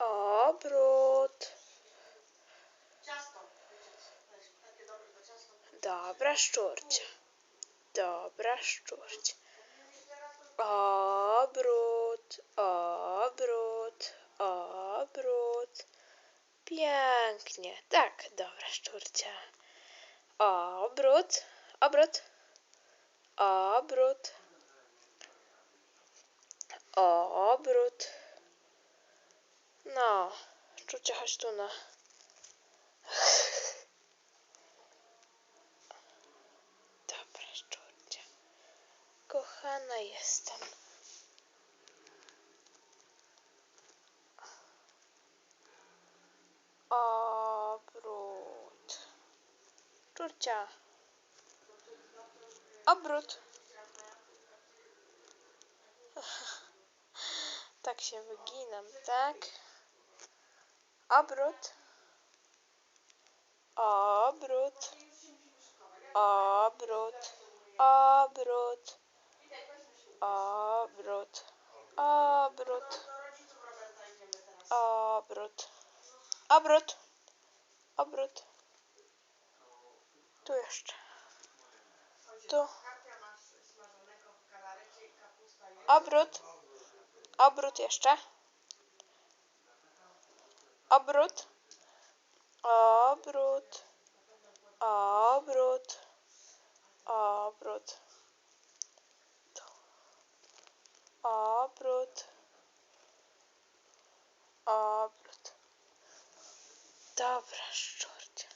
Obrót. Dobra, szczurcia. Dobra, szczurcia. Obrót, obrót, obrót. Pięknie. Tak, dobra, szczurcia. Obrót, obrót, obrót, obrót. No, szczurcia, chodź tu na. Dobra, szczurcia. Kochana jestem. Obrót. Szczurcia. Obrót. Tak się wyginam, tak? Obrót. Obrót. Obrót. Obrót. Obrót. Obrót. Obrót. Obrót. Obrót. Tu jeszcze. Tu. Obrót. Obrót jeszcze. Obrót. Obrót. Obrót. Obrót. Tu. Obrót. Obrót. Dobra, szczurcia.